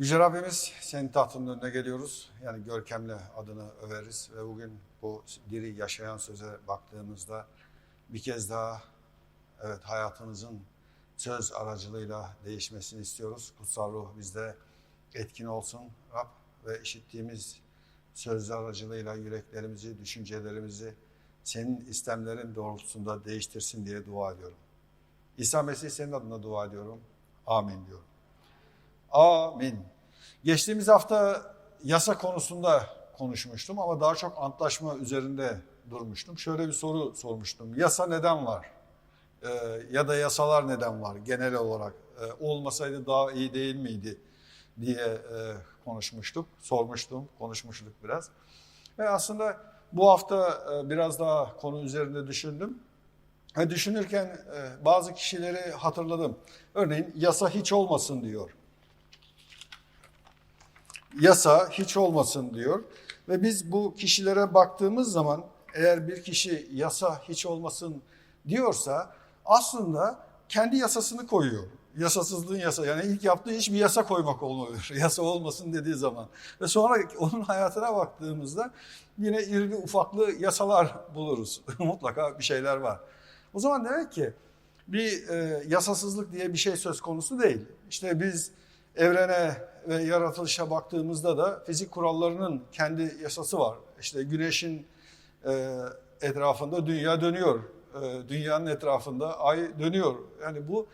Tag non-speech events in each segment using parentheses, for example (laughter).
Yüce Rabbimiz senin tahtının önüne geliyoruz. Yani görkemle adını överiz ve bugün bu diri yaşayan söze baktığımızda bir kez daha evet hayatımızın söz aracılığıyla değişmesini istiyoruz. Kutsal ruh bizde etkin olsun Rab ve işittiğimiz sözler aracılığıyla yüreklerimizi, düşüncelerimizi senin istemlerin doğrultusunda değiştirsin diye dua ediyorum. İsa Mesih senin adına dua ediyorum. Amin diyorum. Amin. Geçtiğimiz hafta yasa konusunda konuşmuştum ama daha çok antlaşma üzerinde durmuştum. Şöyle bir soru sormuştum. Yasa neden var? Ee, ya da yasalar neden var genel olarak? Ee, olmasaydı daha iyi değil miydi diye e, konuşmuştuk, sormuştum, konuşmuştuk biraz. Ve aslında bu hafta e, biraz daha konu üzerinde düşündüm. Ve düşünürken e, bazı kişileri hatırladım. Örneğin yasa hiç olmasın diyor yasa hiç olmasın diyor. Ve biz bu kişilere baktığımız zaman eğer bir kişi yasa hiç olmasın diyorsa aslında kendi yasasını koyuyor. Yasasızlığın yasa yani ilk yaptığı iş bir yasa koymak olmuyor. (laughs) Yasa olmasın dediği zaman. Ve sonra onun hayatına baktığımızda yine irili ufaklı yasalar buluruz. (laughs) Mutlaka bir şeyler var. O zaman demek ki bir e, yasasızlık diye bir şey söz konusu değil. İşte biz evrene ve yaratılışa baktığımızda da fizik kurallarının kendi yasası var. İşte güneşin e, etrafında dünya dönüyor. E, dünyanın etrafında ay dönüyor. Yani bu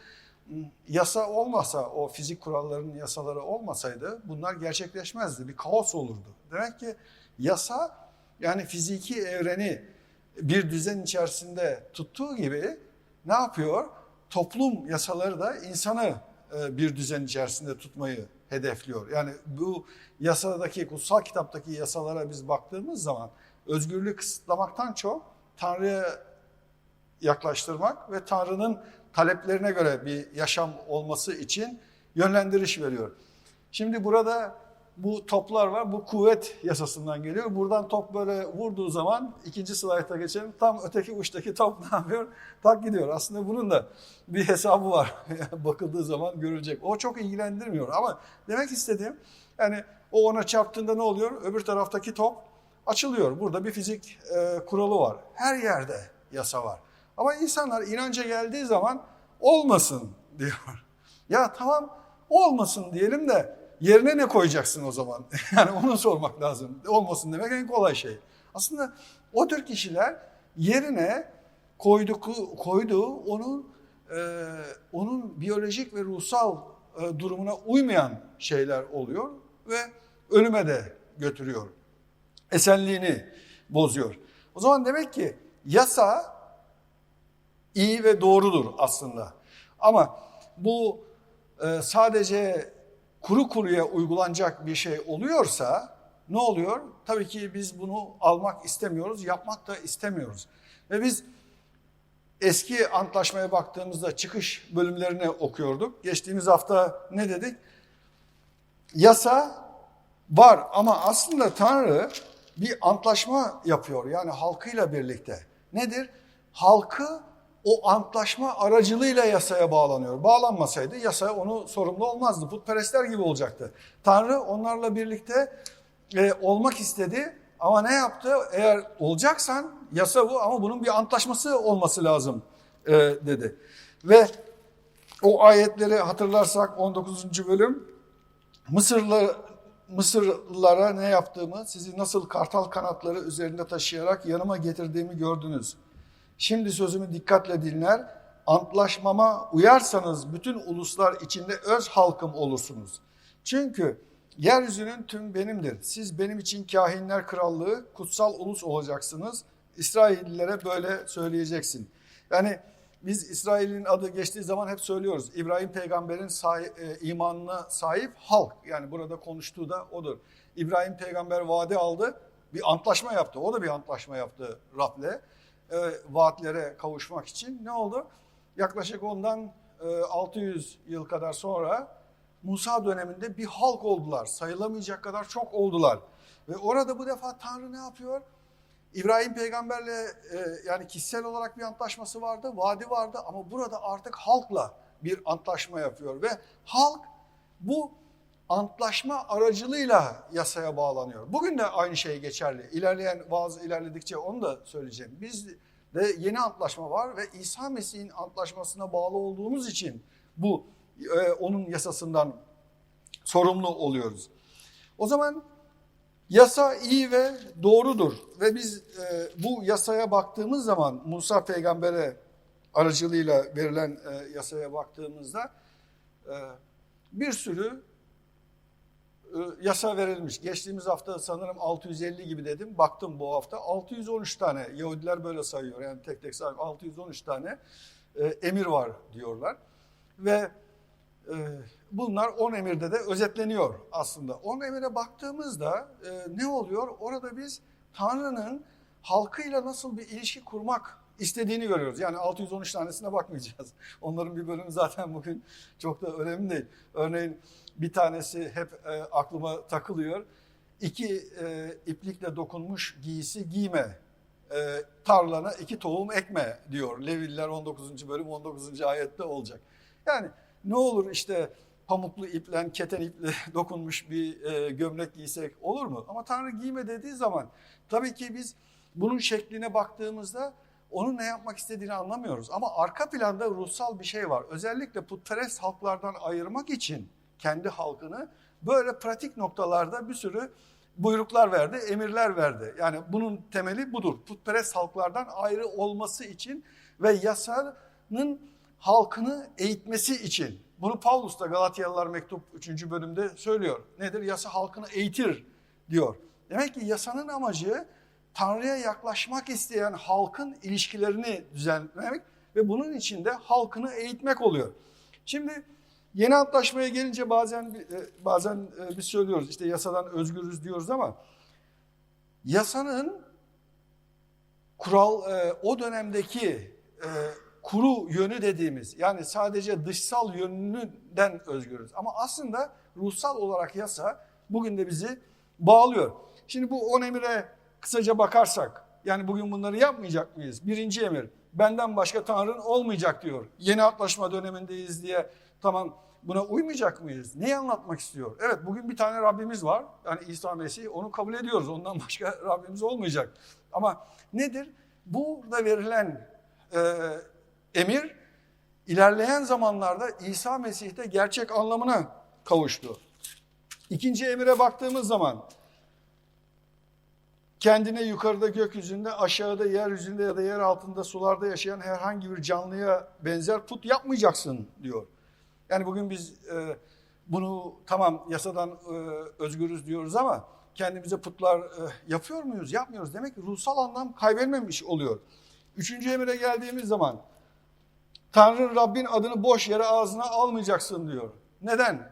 yasa olmasa, o fizik kurallarının yasaları olmasaydı bunlar gerçekleşmezdi. Bir kaos olurdu. Demek ki yasa yani fiziki evreni bir düzen içerisinde tuttuğu gibi ne yapıyor? Toplum yasaları da insanı e, bir düzen içerisinde tutmayı hedefliyor. Yani bu yasadaki, kutsal kitaptaki yasalara biz baktığımız zaman özgürlüğü kısıtlamaktan çok Tanrı'ya yaklaştırmak ve Tanrı'nın taleplerine göre bir yaşam olması için yönlendiriş veriyor. Şimdi burada bu toplar var. Bu kuvvet yasasından geliyor. Buradan top böyle vurduğu zaman ikinci slayta geçelim. Tam öteki uçtaki top (laughs) ne yapıyor? Tak gidiyor. Aslında bunun da bir hesabı var. (laughs) Bakıldığı zaman görülecek. O çok ilgilendirmiyor ama demek istediğim yani o ona çarptığında ne oluyor? Öbür taraftaki top açılıyor. Burada bir fizik e, kuralı var. Her yerde yasa var. Ama insanlar inanca geldiği zaman olmasın (laughs) diyor. Ya tamam olmasın diyelim de yerine ne koyacaksın o zaman? (laughs) yani onu sormak lazım. Olmasın demek en kolay şey. Aslında o tür kişiler yerine koyduğu, koyduğu onun e, onun biyolojik ve ruhsal e, durumuna uymayan şeyler oluyor ve ölüme de götürüyor. Esenliğini bozuyor. O zaman demek ki yasa iyi ve doğrudur aslında. Ama bu e, sadece kuru kuruya uygulanacak bir şey oluyorsa ne oluyor? Tabii ki biz bunu almak istemiyoruz, yapmak da istemiyoruz. Ve biz eski antlaşmaya baktığımızda çıkış bölümlerini okuyorduk. Geçtiğimiz hafta ne dedik? Yasa var ama aslında Tanrı bir antlaşma yapıyor yani halkıyla birlikte. Nedir? Halkı o antlaşma aracılığıyla yasaya bağlanıyor. Bağlanmasaydı yasa onu sorumlu olmazdı. Putperestler gibi olacaktı. Tanrı onlarla birlikte e, olmak istedi ama ne yaptı? Eğer olacaksan yasa bu ama bunun bir antlaşması olması lazım e, dedi. Ve o ayetleri hatırlarsak 19. bölüm Mısırlı Mısırlılara ne yaptığımı, sizi nasıl kartal kanatları üzerinde taşıyarak yanıma getirdiğimi gördünüz. Şimdi sözümü dikkatle dinler. Antlaşmama uyarsanız bütün uluslar içinde öz halkım olursunuz. Çünkü yeryüzünün tüm benimdir. Siz benim için kahinler krallığı, kutsal ulus olacaksınız. İsraillilere böyle söyleyeceksin. Yani biz İsrail'in adı geçtiği zaman hep söylüyoruz. İbrahim peygamberin sahi, e, imanına sahip halk. Yani burada konuştuğu da odur. İbrahim peygamber vaadi aldı. Bir antlaşma yaptı. O da bir antlaşma yaptı Rab'le e, vaatlere kavuşmak için ne oldu? Yaklaşık ondan e, 600 yıl kadar sonra Musa döneminde bir halk oldular. Sayılamayacak kadar çok oldular. Ve orada bu defa Tanrı ne yapıyor? İbrahim peygamberle e, yani kişisel olarak bir antlaşması vardı, vaadi vardı ama burada artık halkla bir antlaşma yapıyor ve halk bu antlaşma aracılığıyla yasaya bağlanıyor. Bugün de aynı şey geçerli. İlerleyen vaaz ilerledikçe onu da söyleyeceğim. Biz de yeni antlaşma var ve İsa Mesih'in antlaşmasına bağlı olduğumuz için bu e, onun yasasından sorumlu oluyoruz. O zaman yasa iyi ve doğrudur ve biz e, bu yasaya baktığımız zaman Musa peygambere aracılığıyla verilen e, yasaya baktığımızda e, bir sürü yasa verilmiş. Geçtiğimiz hafta sanırım 650 gibi dedim. Baktım bu hafta 613 tane Yahudiler böyle sayıyor. Yani tek tek sayıyor. 613 tane e, emir var diyorlar. Ve e, bunlar 10 emirde de özetleniyor aslında. 10 emire baktığımızda e, ne oluyor? Orada biz Tanrı'nın halkıyla nasıl bir ilişki kurmak istediğini görüyoruz. Yani 613 tanesine bakmayacağız. (laughs) Onların bir bölümü zaten bugün çok da önemli değil. Örneğin bir tanesi hep e, aklıma takılıyor. İki e, iplikle dokunmuş giysi giyme. E, tarlana iki tohum ekme diyor. Leviller 19. bölüm 19. ayette olacak. Yani ne olur işte pamuklu iple, keten iple (laughs) dokunmuş bir e, gömlek giysek olur mu? Ama Tanrı giyme dediği zaman tabii ki biz bunun şekline baktığımızda onun ne yapmak istediğini anlamıyoruz. Ama arka planda ruhsal bir şey var. Özellikle putperest halklardan ayırmak için kendi halkını böyle pratik noktalarda bir sürü buyruklar verdi, emirler verdi. Yani bunun temeli budur. Putperest halklardan ayrı olması için ve yasanın halkını eğitmesi için. Bunu Paulus da Galatyalılar mektup 3. bölümde söylüyor. Nedir? Yasa halkını eğitir diyor. Demek ki yasanın amacı Tanrı'ya yaklaşmak isteyen halkın ilişkilerini düzenlemek ve bunun içinde halkını eğitmek oluyor. Şimdi yeni antlaşmaya gelince bazen bazen biz söylüyoruz işte yasadan özgürüz diyoruz ama yasanın kural o dönemdeki kuru yönü dediğimiz yani sadece dışsal yönünden özgürüz. Ama aslında ruhsal olarak yasa bugün de bizi bağlıyor. Şimdi bu on emire kısaca bakarsak yani bugün bunları yapmayacak mıyız? Birinci emir benden başka tanrın olmayacak diyor. Yeni antlaşma dönemindeyiz diye tamam buna uymayacak mıyız? Neyi anlatmak istiyor? Evet bugün bir tane Rabbimiz var. Yani İsa Mesih onu kabul ediyoruz. Ondan (laughs) başka Rabbimiz olmayacak. Ama nedir? Burada verilen e, emir ilerleyen zamanlarda İsa Mesih'te gerçek anlamına kavuştu. İkinci emire baktığımız zaman kendine yukarıda gökyüzünde, aşağıda yeryüzünde ya da yer altında sularda yaşayan herhangi bir canlıya benzer put yapmayacaksın diyor. Yani bugün biz e, bunu tamam yasadan e, özgürüz diyoruz ama kendimize putlar e, yapıyor muyuz? Yapmıyoruz. Demek ki ruhsal anlam kaybedilmemiş oluyor. Üçüncü emire geldiğimiz zaman Tanrı Rabbin adını boş yere ağzına almayacaksın diyor. Neden?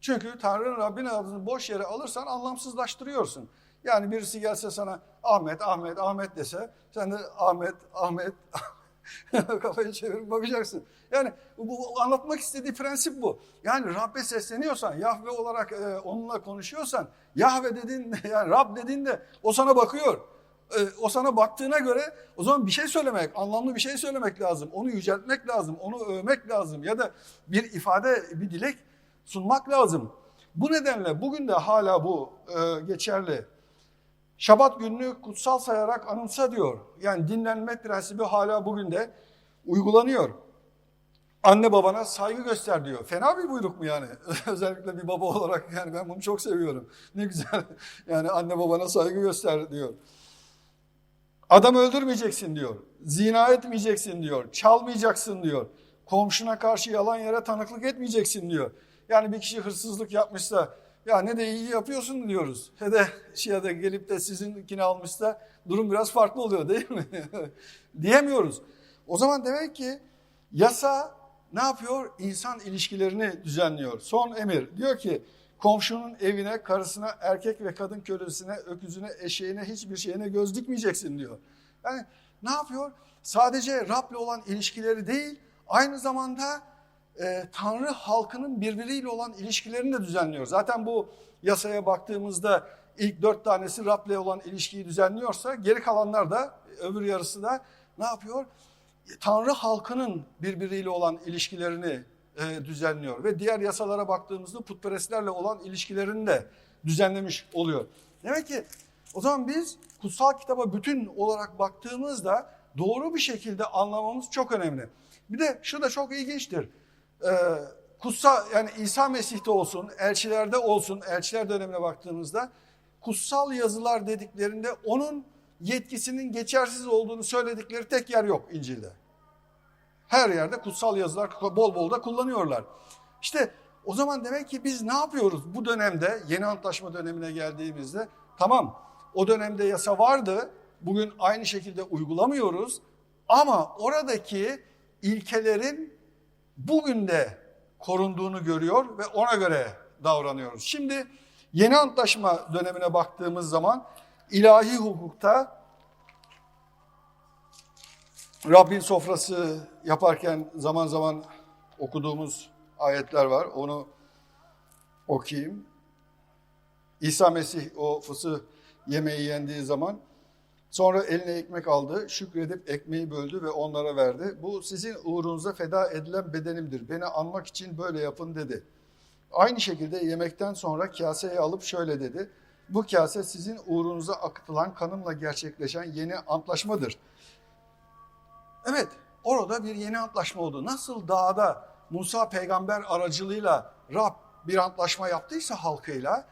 Çünkü Tanrı'nın Rabbin adını boş yere alırsan anlamsızlaştırıyorsun. Yani birisi gelse sana Ahmet, Ahmet, Ahmet dese sen de Ahmet, Ahmet (laughs) kafayı çevirip bakacaksın. Yani bu, anlatmak istediği prensip bu. Yani Rabbe sesleniyorsan, Yahve olarak e, onunla konuşuyorsan, Yahve dedin, (laughs) yani Rab dedin de o sana bakıyor. E, o sana baktığına göre o zaman bir şey söylemek, anlamlı bir şey söylemek lazım. Onu yüceltmek lazım, onu övmek lazım ya da bir ifade, bir dilek sunmak lazım. Bu nedenle bugün de hala bu e, geçerli. Şabat gününü kutsal sayarak anımsa diyor. Yani dinlenme prensibi hala bugün de uygulanıyor. Anne babana saygı göster diyor. Fena bir buyruk mu yani? (laughs) Özellikle bir baba olarak yani ben bunu çok seviyorum. Ne güzel. (laughs) Yani anne babana saygı göster diyor. Adam öldürmeyeceksin diyor. Zina etmeyeceksin diyor. Çalmayacaksın diyor. Komşuna karşı yalan yere tanıklık etmeyeceksin diyor. Yani bir kişi hırsızlık yapmışsa ya ne de iyi yapıyorsun diyoruz. He de ya da gelip de sizinkini almışsa durum biraz farklı oluyor değil mi? (laughs) Diyemiyoruz. O zaman demek ki yasa ne yapıyor? İnsan ilişkilerini düzenliyor. Son emir diyor ki komşunun evine, karısına, erkek ve kadın kölesine, öküzüne, eşeğine, hiçbir şeyine göz dikmeyeceksin diyor. Yani ne yapıyor? Sadece Rab'le olan ilişkileri değil, aynı zamanda e, Tanrı halkının birbiriyle olan ilişkilerini de düzenliyor. Zaten bu yasaya baktığımızda ilk dört tanesi Rab'le olan ilişkiyi düzenliyorsa geri kalanlar da öbür yarısı da ne yapıyor? Tanrı halkının birbiriyle olan ilişkilerini e, düzenliyor. Ve diğer yasalara baktığımızda putperestlerle olan ilişkilerini de düzenlemiş oluyor. Demek ki o zaman biz kutsal kitaba bütün olarak baktığımızda doğru bir şekilde anlamamız çok önemli. Bir de şu da çok ilginçtir. Ee, kutsal yani İsa Mesih'te olsun, elçilerde olsun, elçiler dönemine baktığımızda kutsal yazılar dediklerinde onun yetkisinin geçersiz olduğunu söyledikleri tek yer yok İncil'de. Her yerde kutsal yazılar bol bol da kullanıyorlar. İşte o zaman demek ki biz ne yapıyoruz bu dönemde yeni antlaşma dönemine geldiğimizde tamam o dönemde yasa vardı bugün aynı şekilde uygulamıyoruz ama oradaki ilkelerin bugün de korunduğunu görüyor ve ona göre davranıyoruz. Şimdi yeni antlaşma dönemine baktığımız zaman ilahi hukukta Rabbin sofrası yaparken zaman zaman okuduğumuz ayetler var. Onu okuyayım. İsa Mesih o fısı yemeği yendiği zaman sonra eline ekmek aldı, şükredip ekmeği böldü ve onlara verdi. Bu sizin uğrunuza feda edilen bedenimdir. Beni anmak için böyle yapın dedi. Aynı şekilde yemekten sonra kaseyi alıp şöyle dedi. Bu kase sizin uğrunuza akıtılan kanımla gerçekleşen yeni antlaşmadır. Evet, orada bir yeni antlaşma oldu. Nasıl dağda Musa peygamber aracılığıyla Rab bir antlaşma yaptıysa halkıyla,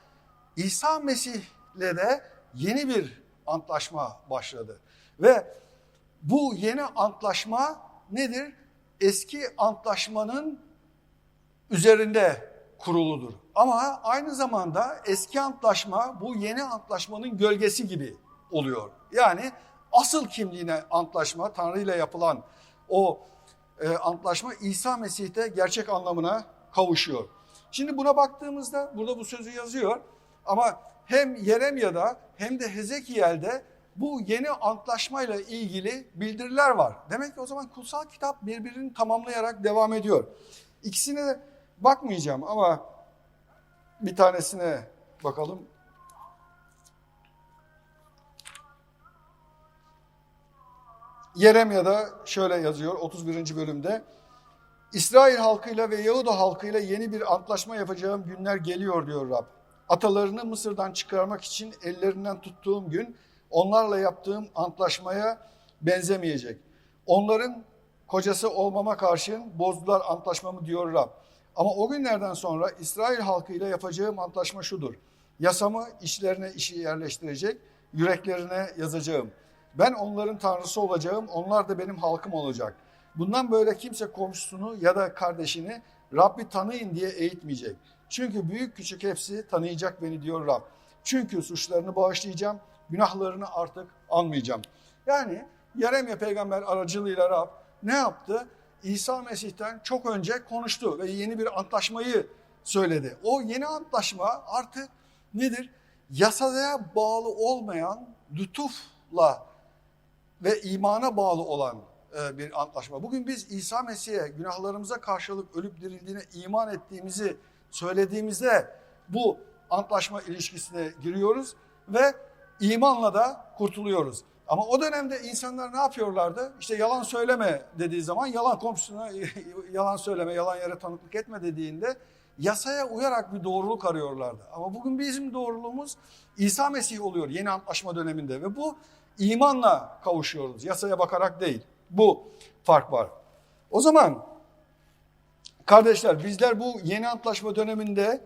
İsa Mesih'le de yeni bir antlaşma başladı. Ve bu yeni antlaşma nedir? Eski antlaşmanın üzerinde kuruludur. Ama aynı zamanda eski antlaşma bu yeni antlaşmanın gölgesi gibi oluyor. Yani asıl kimliğine antlaşma, Tanrı ile yapılan o e, antlaşma İsa Mesih'te gerçek anlamına kavuşuyor. Şimdi buna baktığımızda burada bu sözü yazıyor ama hem Yeremya'da hem de Hezekiel'de bu yeni antlaşmayla ilgili bildiriler var. Demek ki o zaman kutsal kitap birbirini tamamlayarak devam ediyor. İkisine de bakmayacağım ama bir tanesine bakalım. Yeremya'da şöyle yazıyor 31. bölümde. İsrail halkıyla ve Yahuda halkıyla yeni bir antlaşma yapacağım günler geliyor diyor Rab. Atalarını Mısır'dan çıkarmak için ellerinden tuttuğum gün onlarla yaptığım antlaşmaya benzemeyecek. Onların kocası olmama karşın bozdular antlaşmamı diyor Rab. Ama o günlerden sonra İsrail halkıyla yapacağım antlaşma şudur. Yasamı içlerine işi yerleştirecek, yüreklerine yazacağım. Ben onların tanrısı olacağım, onlar da benim halkım olacak. Bundan böyle kimse komşusunu ya da kardeşini Rabbi tanıyın diye eğitmeyecek. Çünkü büyük küçük hepsi tanıyacak beni diyor Rab. Çünkü suçlarını bağışlayacağım, günahlarını artık anmayacağım. Yani Yeremye peygamber aracılığıyla Rab ne yaptı? İsa Mesih'ten çok önce konuştu ve yeni bir antlaşmayı söyledi. O yeni antlaşma artık nedir? Yasaya bağlı olmayan lütufla ve imana bağlı olan e, bir antlaşma. Bugün biz İsa Mesih'e günahlarımıza karşılık ölüp dirildiğine iman ettiğimizi söylediğimizde bu antlaşma ilişkisine giriyoruz ve imanla da kurtuluyoruz. Ama o dönemde insanlar ne yapıyorlardı? İşte yalan söyleme dediği zaman yalan komşusuna (laughs) yalan söyleme, yalan yere tanıklık etme dediğinde yasaya uyarak bir doğruluk arıyorlardı. Ama bugün bizim doğruluğumuz İsa Mesih oluyor yeni antlaşma döneminde ve bu imanla kavuşuyoruz. Yasaya bakarak değil. Bu fark var. O zaman kardeşler bizler bu yeni antlaşma döneminde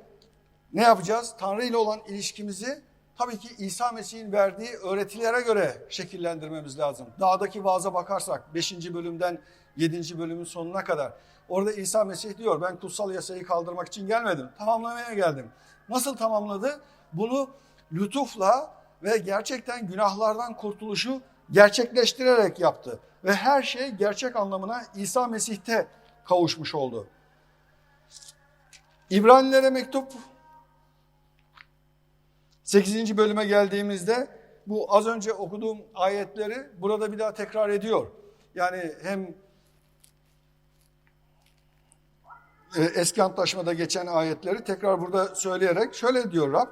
ne yapacağız? Tanrı ile olan ilişkimizi tabii ki İsa Mesih'in verdiği öğretilere göre şekillendirmemiz lazım. Dağdaki vaaza bakarsak 5. bölümden 7. bölümün sonuna kadar orada İsa Mesih diyor ben kutsal yasayı kaldırmak için gelmedim. Tamamlamaya geldim. Nasıl tamamladı? Bunu lütufla ve gerçekten günahlardan kurtuluşu gerçekleştirerek yaptı. Ve her şey gerçek anlamına İsa Mesih'te kavuşmuş oldu. İbranilere mektup 8. bölüme geldiğimizde bu az önce okuduğum ayetleri burada bir daha tekrar ediyor. Yani hem e, eski antlaşmada geçen ayetleri tekrar burada söyleyerek şöyle diyor Rab.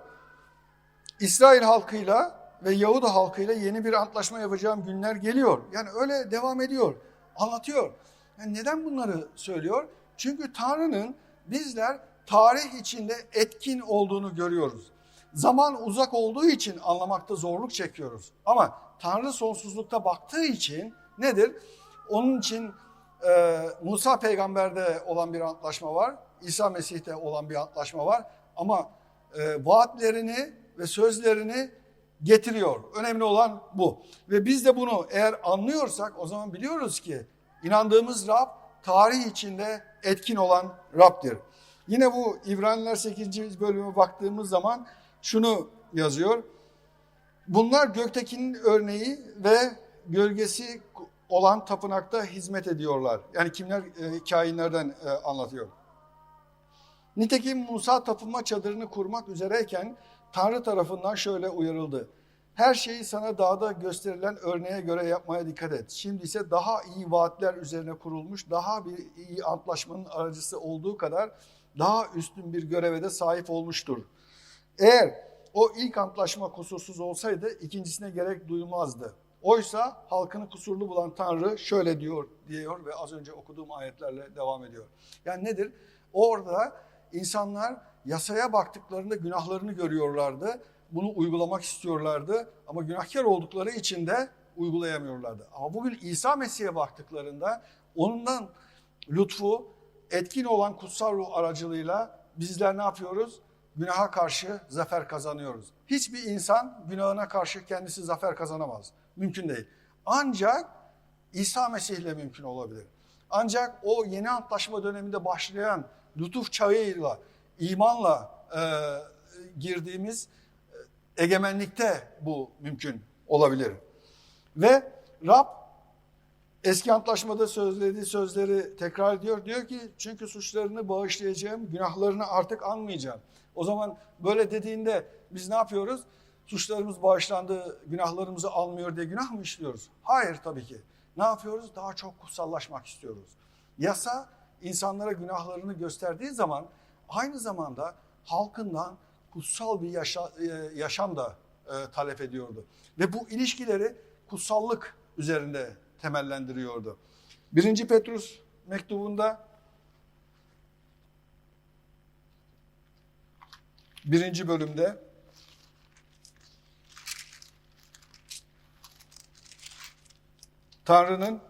İsrail halkıyla ve Yahuda halkıyla yeni bir antlaşma yapacağım günler geliyor. Yani öyle devam ediyor, anlatıyor. Yani neden bunları söylüyor? Çünkü Tanrı'nın bizler tarih içinde etkin olduğunu görüyoruz. Zaman uzak olduğu için anlamakta zorluk çekiyoruz. Ama Tanrı sonsuzlukta baktığı için nedir? Onun için e, Musa peygamberde olan bir antlaşma var. İsa Mesih'te olan bir antlaşma var. Ama e, vaatlerini ve sözlerini getiriyor. Önemli olan bu. Ve biz de bunu eğer anlıyorsak o zaman biliyoruz ki inandığımız Rab tarih içinde etkin olan Rab'dir. Yine bu İbraniler 8. bölüme baktığımız zaman şunu yazıyor. Bunlar göktekinin örneği ve gölgesi olan tapınakta hizmet ediyorlar. Yani kimler e, kainlerden e, anlatıyor. Nitekim Musa tapınma çadırını kurmak üzereyken Tanrı tarafından şöyle uyarıldı. Her şeyi sana dağda gösterilen örneğe göre yapmaya dikkat et. Şimdi ise daha iyi vaatler üzerine kurulmuş, daha bir iyi antlaşmanın aracısı olduğu kadar daha üstün bir göreve de sahip olmuştur. Eğer o ilk antlaşma kusursuz olsaydı ikincisine gerek duymazdı. Oysa halkını kusurlu bulan Tanrı şöyle diyor diyor ve az önce okuduğum ayetlerle devam ediyor. Yani nedir? Orada insanlar yasaya baktıklarında günahlarını görüyorlardı. Bunu uygulamak istiyorlardı ama günahkar oldukları için de uygulayamıyorlardı. Ama bugün İsa Mesih'e baktıklarında onundan lütfu etkin olan kutsal ruh aracılığıyla bizler ne yapıyoruz? Günaha karşı zafer kazanıyoruz. Hiçbir insan günahına karşı kendisi zafer kazanamaz. Mümkün değil. Ancak İsa Mesih ile mümkün olabilir. Ancak o yeni antlaşma döneminde başlayan lütuf çağıyla, imanla e, girdiğimiz e, egemenlikte bu mümkün olabilir. Ve Rab eski antlaşmada söylediği sözleri tekrar ediyor. Diyor ki çünkü suçlarını bağışlayacağım, günahlarını artık anmayacağım. O zaman böyle dediğinde biz ne yapıyoruz? Suçlarımız bağışlandı, günahlarımızı almıyor diye günah mı işliyoruz? Hayır tabii ki. Ne yapıyoruz? Daha çok kutsallaşmak istiyoruz. Yasa insanlara günahlarını gösterdiği zaman aynı zamanda halkından kutsal bir yaşa, e, yaşam da e, talep ediyordu. Ve bu ilişkileri kutsallık üzerinde temellendiriyordu. Birinci Petrus mektubunda birinci bölümde Tanrı'nın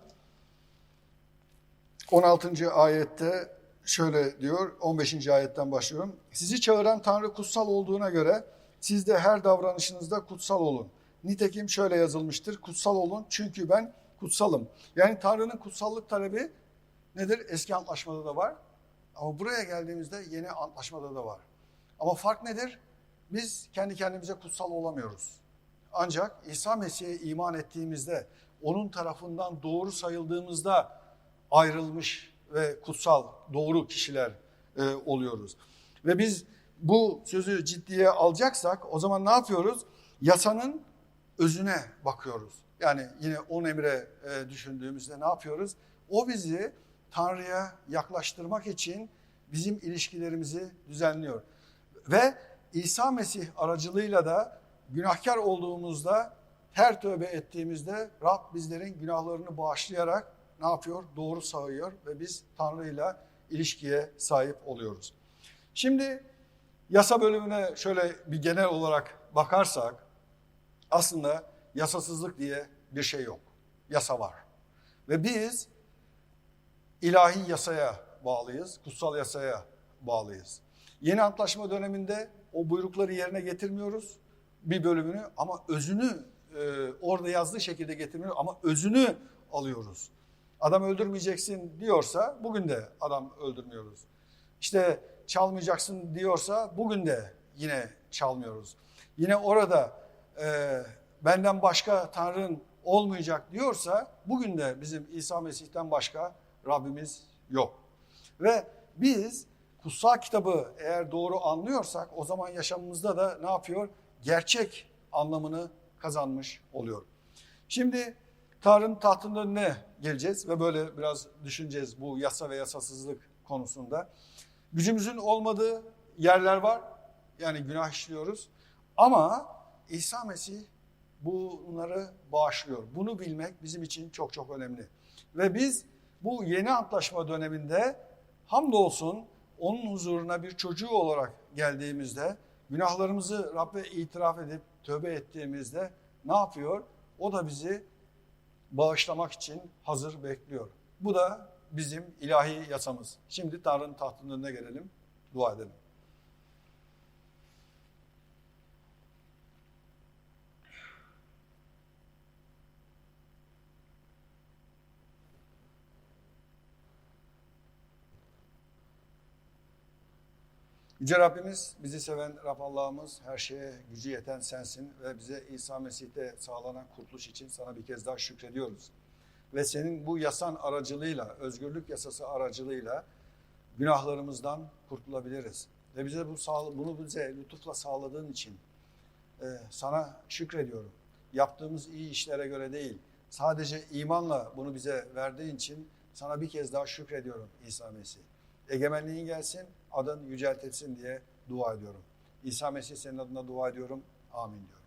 16. ayette şöyle diyor, 15. ayetten başlıyorum. Sizi çağıran Tanrı kutsal olduğuna göre siz de her davranışınızda kutsal olun. Nitekim şöyle yazılmıştır, kutsal olun çünkü ben kutsalım. Yani Tanrı'nın kutsallık talebi nedir? Eski antlaşmada da var. Ama buraya geldiğimizde yeni antlaşmada da var. Ama fark nedir? Biz kendi kendimize kutsal olamıyoruz. Ancak İsa Mesih'e iman ettiğimizde, onun tarafından doğru sayıldığımızda ayrılmış ve kutsal, doğru kişiler e, oluyoruz. Ve biz bu sözü ciddiye alacaksak o zaman ne yapıyoruz? Yasanın özüne bakıyoruz. Yani yine on emre e, düşündüğümüzde ne yapıyoruz? O bizi Tanrı'ya yaklaştırmak için bizim ilişkilerimizi düzenliyor. Ve İsa Mesih aracılığıyla da günahkar olduğumuzda, her tövbe ettiğimizde Rab bizlerin günahlarını bağışlayarak ne yapıyor? Doğru sağıyor ve biz Tanrı'yla ilişkiye sahip oluyoruz. Şimdi yasa bölümüne şöyle bir genel olarak bakarsak aslında yasasızlık diye bir şey yok. Yasa var. Ve biz ilahi yasaya bağlıyız, kutsal yasaya bağlıyız. Yeni antlaşma döneminde o buyrukları yerine getirmiyoruz bir bölümünü ama özünü e, orada yazdığı şekilde getirmiyoruz ama özünü alıyoruz. Adam öldürmeyeceksin diyorsa bugün de adam öldürmüyoruz. İşte çalmayacaksın diyorsa bugün de yine çalmıyoruz. Yine orada e, benden başka Tanrı'nın olmayacak diyorsa bugün de bizim İsa Mesih'ten başka Rabbimiz yok. Ve biz kutsal kitabı eğer doğru anlıyorsak o zaman yaşamımızda da ne yapıyor? Gerçek anlamını kazanmış oluyor. Şimdi Tanrı'nın tahtının önüne geleceğiz ve böyle biraz düşüneceğiz bu yasa ve yasasızlık konusunda. Gücümüzün olmadığı yerler var. Yani günah işliyoruz. Ama İsa Mesih bunları bağışlıyor. Bunu bilmek bizim için çok çok önemli. Ve biz bu yeni antlaşma döneminde Hamdolsun onun huzuruna bir çocuğu olarak geldiğimizde günahlarımızı Rabbe itiraf edip tövbe ettiğimizde ne yapıyor? O da bizi bağışlamak için hazır bekliyor. Bu da bizim ilahi yasamız. Şimdi Tanrı'nın tahtının önüne gelelim, dua edelim. Yüce Rabbimiz, bizi seven Rab Allah'ımız, her şeye gücü yeten sensin ve bize İsa Mesih'te sağlanan kurtuluş için sana bir kez daha şükrediyoruz. Ve senin bu yasan aracılığıyla, özgürlük yasası aracılığıyla günahlarımızdan kurtulabiliriz. Ve bize bu bunu bize lütufla sağladığın için e, sana şükrediyorum. Yaptığımız iyi işlere göre değil, sadece imanla bunu bize verdiğin için sana bir kez daha şükrediyorum İsa Mesih. Egemenliğin gelsin, adın yüceltilsin diye dua ediyorum. İsa Mesih senin adına dua ediyorum. Amin diyorum.